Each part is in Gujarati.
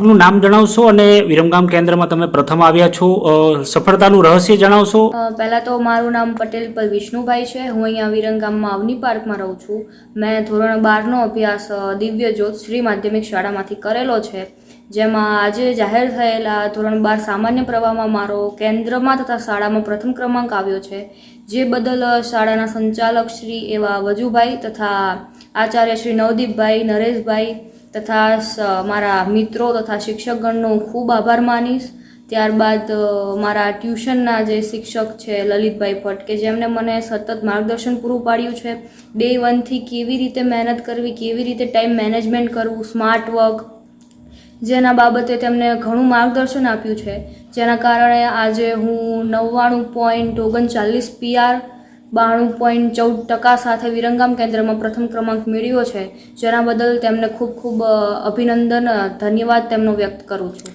આપનું નામ જણાવશો અને વિરમગામ કેન્દ્રમાં તમે પ્રથમ આવ્યા છો. સફળતાનું રહસ્ય જણાવશો. પહેલાં તો મારું નામ પટેલ પલ વિષ્ણુભાઈ છે. હું અહીંયા વિરમગામમાં અવની પાર્કમાં રહું છું. મેં ધોરણ બારનો અભ્યાસ દિવ્ય જ્યોત શ્રી માધ્યમિક શાળામાંથી કરેલો છે. જેમાં આજે જાહેર થયેલા ધોરણ બાર સામાન્ય પ્રવાહમાં મારો કેન્દ્રમાં તથા શાળામાં પ્રથમ ક્રમાંક આવ્યો છે. જે બદલ શાળાના સંચાલક શ્રી એવા વજુભાઈ તથા આચાર્ય શ્રી નવદીપભાઈ, નરેશભાઈ તથા મારા મિત્રો તથા શિક્ષકગણનો હું ખૂબ આભાર માનીશ. ત્યારબાદ મારા ટ્યુશનના જે શિક્ષક છે લલિતભાઈ ભટ્ટ કે જેમણે મને સતત માર્ગદર્શન પૂરું પાડ્યું છે, ડે વનથી કેવી રીતે મહેનત કરવી, કેવી રીતે ટાઈમ મેનેજમેન્ટ કરવું, સ્માર્ટ વર્ક, જેના બાબતે તેમને ઘણું માર્ગદર્શન આપ્યું છે. જેના કારણે આજે હું નવ્વાણું પોઈન્ટ ઓગણચાલીસ પીઆર બાણું પોઈન્ટ ચૌદ ટકા સાથે વિરંગામ કેન્દ્રમાં પ્રથમ ક્રમાંક મેળવ્યો છે. જેના બદલ તેમને ખૂબ ખૂબ અભિનંદન ધન્યવાદ તેમનો વ્યક્ત કરું છું.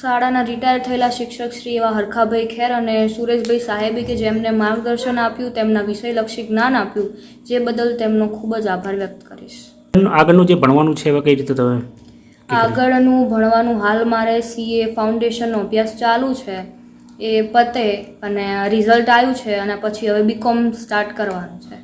શાળાના રિટાયર થયેલા શિક્ષક શ્રી એવા હરખાભાઈ ખેર અને સુરેશભાઈ સાહેબે કે જેમને માર્ગદર્શન આપ્યું તેમના વિષયલક્ષી જ્ઞાન આપ્યું જે બદલ તેમનો ખૂબ જ આભાર વ્યક્ત કરીશ. આગળનું જે ભણવાનું છે કઈ રીતે તમે આગળનું ભણવાનું હાલ મારે સીએ ફાઉન્ડેશનનો અભ્યાસ ચાલુ છે. એ પતે અને રિઝલ્ટ આવ્યું છે અને પછી હવે બીકોમ સ્ટાર્ટ કરવાનું છે.